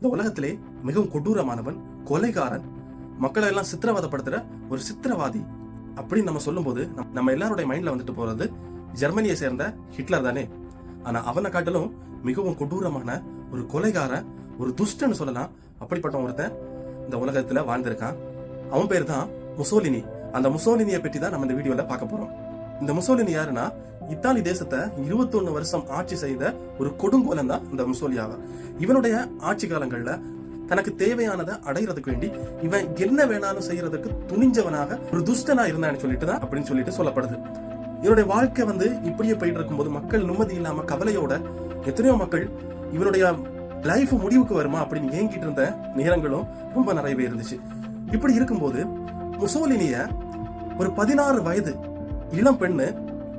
இந்த உலகத்திலே மிகவும் கொடூரமானவன் கொலைகாரன் மக்களை எல்லாம் சித்திரவாதப்படுத்துகிற ஒரு சித்திரவாதி அப்படின்னு நம்ம சொல்லும்போது நம்ம- எல்லாருடைய மைண்ட்ல வந்துட்டு போறது ஜெர்மனியை சேர்ந்த ஹிட்லர் தானே. ஆனா அவனை காட்டிலும் மிகவும் கொடூரமான ஒரு கொலைகாரன் ஒரு துஷ்டன்னு சொல்லலாம். அப்படிப்பட்ட ஒருத்தன் இந்த உலகத்துல வாழ்ந்திருக்கான். அவன் பேர் தான் முசோலினி. அந்த முசோலினியை பற்றி தான் நம்ம இந்த வீடியோல பார்க்க போறோம். இந்த முசோலினி யாருன்னா? இத்தாலி தேசத்தை 21 வருஷம் ஆட்சி செய்த ஒரு கொடுங்கோலன் தான் இந்த முசோலி ஆவார். இவனுடைய ஆட்சி காலங்கள்ல தனக்கு தேவையானதை அடையிறதுக்கு வேண்டி இவன் என்ன வேணாலும் செய்யறதுக்கு துணிஞ்சவனாக ஒரு துஷ்டனா இருந்தான்னு சொல்லிட்டு தான் அப்படின்னு சொல்லிட்டு சொல்லப்படுது. இவனுடைய வாழ்க்கை வந்து இப்படியே போயிட்டு இருக்கும்போது மக்கள் நிம்மதி இல்லாம கவலையோட எத்தனையோ மக்கள் இவனுடைய லைஃப் முடிவுக்கு வருமா அப்படின்னு ஏங்கிட்டு இருந்த நேரங்களும் ரொம்ப நிறையவே இருந்துச்சு. இப்படி இருக்கும்போது முசோலினிய ஒரு பதினாறு வயது இளம் பெண்ணு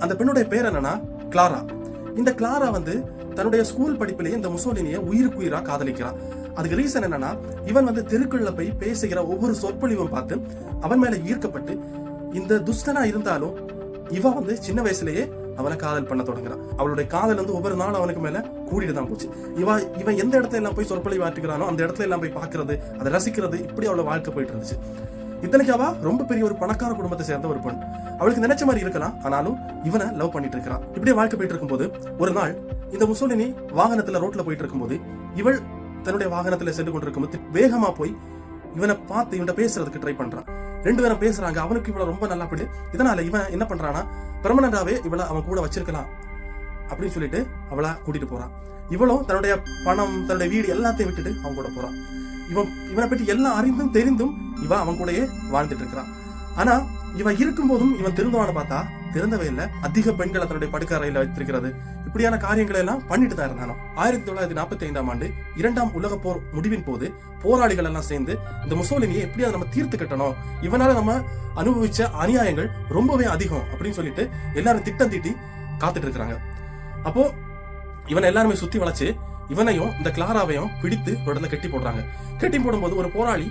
அந்த பெண்ணுடைய பேர் என்னன்னா கிளாரா. இந்த கிளாரா வந்து தன்னுடைய ஸ்கூல் படிப்பிலேயே இந்த முசோலினிய உயிருக்குயிரா காதலிக்கிறான் அதுக்கு ரீசன் என்னன்னா இவன் வந்து தெருக்குள்ள போய் பேசுகிற ஒவ்வொரு சொற்பொழிவும் பார்த்து அவன் மேல ஈர்க்கப்பட்டு இந்த துஷ்டனா இருந்தாலும் இவன் வந்து சின்ன வயசுலயே அவனை காதல் பண்ண தொடங்குறான். அவளுடைய காதல் வந்து ஒவ்வொரு நாளும் அவனுக்கு மேல கூடிட்டு தான் போச்சு. இவ இவன் எந்த இடத்துல எல்லாம் போய் சொற்பொழி ஆற்றுக்கிறானோ அந்த இடத்துல எல்லாம் போய் பாக்குறது அதை ரசிக்கிறது இப்படி அவளோட வாழ்க்கை போயிட்டு இருந்துச்சு. இத்தனைக்கு அவ ரொம்ப பெரிய ஒரு பணக்கார குடும்பத்தை சேர்ந்த ஒரு பெண். அவளுக்கு நினைச்ச மாதிரி இருக்கலாம் ஆனாலும் இவனை லவ் பண்ணிட்டு இருக்கிறான். இப்படியே வாழ்க்கை போயிட்டு இருக்கும்போது ஒரு நாள் இந்த முசோலினி வாகனத்துல ரோட்ல போயிட்டு இருக்கும்போது இவள் தன்னுடைய வாகனத்துல சென்று கொண்டிருக்கும்போது வேகமா போய் இவனை பார்த்து இவன்கிட்ட பேசுறதுக்கு ட்ரை பண்றான் ரெண்டு பேரும் பேசுறாங்க. அவனுக்கு இவள ரொம்ப நல்லா பிடி. இதனால இவன் என்ன பண்றானா பெர்மனண்டாவே இவளை அவன் கூட வச்சிருக்கலாம் அப்படின்னு சொல்லிட்டு அவளை கூட்டிட்டு போறான் இவளும் தன்னுடைய பணம் தன்னுடைய வீடு எல்லாத்தையும் விட்டுட்டு அவன் கூட போறான். இவன் இவனை பற்றி எல்லாம் அறிந்தும் தெரிந்தும் இவன் அவன் கூடயே வாழ்ந்துட்டு இருக்கிறான். ஆனா இவன் இருக்கும் போதும் இவன் திருந்தவான பார்த்தா திருந்தவே இல்லை. அதிக பெண்களை தன்னுடைய படுக்கறையில வைத்திருக்கிறது. இப்படியான காரியங்களை எல்லாம் பண்ணிட்டு தான் இருந்தானோ ஆயிரத்தி தொள்ளாயிரத்தி நாற்பத்தி ஐந்தாம் ஆண்டு இரண்டாம் உலக போர் முடிவின் போது போராளிகள் எல்லாம் சேர்ந்து இந்த முசோலினியை எப்படி அதை நம்ம தீர்த்து கட்டணும்? இவனால நம்ம அனுபவிச்ச அநியாயங்கள் ரொம்பவே அதிகம் அப்படின்னு சொல்லிட்டு எல்லாரும் திட்டம் தீட்டி காத்துட்டு இருக்கிறாங்க. அப்போ இவனை எல்லாருமே சுத்தி வளைச்சு இவனையும் இந்த கிளாராவையும் பிடித்து ஒரு இடத்துல கட்டி போடுறாங்க. கட்டி போடும்போது ஒரு போராளி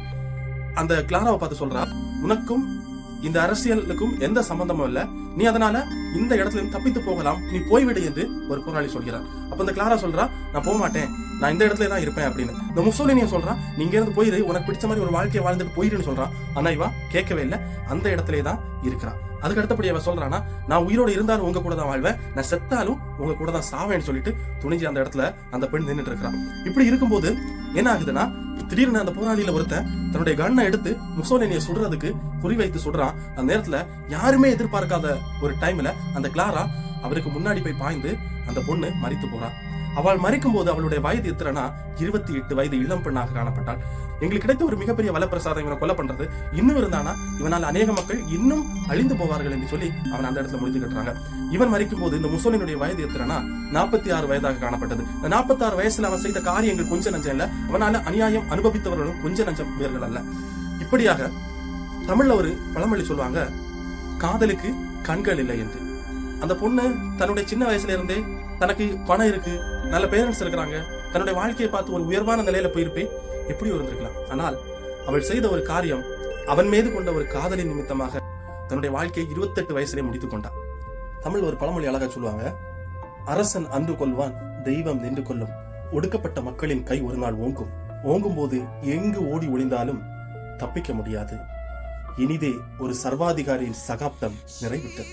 அந்த கிளாராவை பார்த்து சொல்றா உனக்கும் இந்த அரசியலுக்கும் எந்த சம்பந்தமும் இல்ல. நீ அதனால இந்த இடத்துல இருந்து தப்பித்து போகலாம். நீ போய்விடு என்று ஒரு போராளி சொல்கிறார் அப்ப இந்த கிளாரா சொல்றா நான் போக மாட்டேன். நான் இந்த இடத்துல தான் இருப்பேன் அப்படின்னு. இந்த முசோலினியை சொல்றான் நீங்க இருந்து போயிரு. உனக்கு பிடிச்ச மாதிரி ஒரு வாழ்க்கையை வாழ்ந்துட்டு போயிருன்னு சொல்றான் ஆனா இவன் கேட்கவே இல்லை. அந்த இடத்துல தான் இருக்கிறான் அதுக்கு அடுத்தபடி அவன் சொல்றானா நான் உயிரோடு இருந்தாலும் உங்க கூட தான் வாழ்வேன். நான் செத்தாலும் உங்க கூட தான் சாவேன்னு சொல்லிட்டு துணிஞ்சு அந்த இடத்துல அந்த பெண் நின்னுட்டு இருக்கிறான் இப்படி இருக்கும்போது என்ன ஆகுதுன்னா திடீர்னு அந்த போராளியில ஒருத்தன் தன்னுடைய கண்ணை எடுத்து முசோலினியை சுடுறதுக்கு குறிவைத்து சுடுறான். அந்த நேரத்துல யாருமே எதிர்பார்க்காத ஒரு டைம்ல அந்த கிளாரா அவருக்கு முன்னாடி போய் பாய்ந்து அந்த பொண்ணு மறித்து போறான் அவள் மறைக்கும் போது அவளுடைய வயது எத்தனைனா? இருபத்தி எட்டு வயது இளம் பெண்ணாக காணப்பட்டாள். எங்களுக்கு கிடைத்த ஒரு மிகப்பெரிய வலப்பிரசாதம் இவனை கொலை பண்றது. இன்னும் இருந்தானா? இவனால் அநேக மக்கள் இன்னும் அழிந்து போவார்கள் என்று சொல்லி அவன் அந்த இடத்துல முடித்து கட்டுறாங்க. இவன் மறைக்கும் போது இந்த முசோலினுடைய வயது எத்தனைனா? நாற்பத்தி ஆறு வயதாக காணப்பட்டது. இந்த நாற்பத்தி ஆறு வயசுல அவன் செய்த காரியங்கள் கொஞ்சம் நஞ்சம் இல்ல. அவனால அநியாயம் அனுபவித்தவர்களும் கொஞ்சம் நஞ்சம் பேர்கள் அல்ல. இப்படியாக தமிழ்ல ஒரு பழமொழி சொல்லுவாங்க காதலுக்கு கண்கள் இல்லை என்று. அந்த பொண்ணு தன்னுடைய சின்ன வயசுல இருந்தே தனக்கு பணம் இருக்கு நல்ல பேரண்ட்ஸ் இருக்கிறாங்க. தன்னுடைய வாழ்க்கையை பார்த்து ஒரு உயர்வான நிலையில போயிருப்பே எப்படி இருந்திருக்கலாம். ஆனால் அவள் செய்த ஒரு காரியம் அவன் மீது கொண்ட ஒரு காதலின் நிமித்தமாக தன்னுடைய வாழ்க்கையை இருபத்தெட்டு வயசுலே முடித்துக் கொண்டான் தமிழ் ஒரு பழமொழி அழகா சொல்லுவாங்க அரசன் அன்று கொள்வான் தெய்வம் நின்று கொள்ளும் ஒடுக்கப்பட்ட மக்களின் கை ஒரு நாள் ஓங்கும். ஓங்கும் போது எங்கு ஓடி ஒளிந்தாலும் தப்பிக்க முடியாது. இனிதே ஒரு சர்வாதிகாரியின் சகாப்தம் நிறைவிட்டது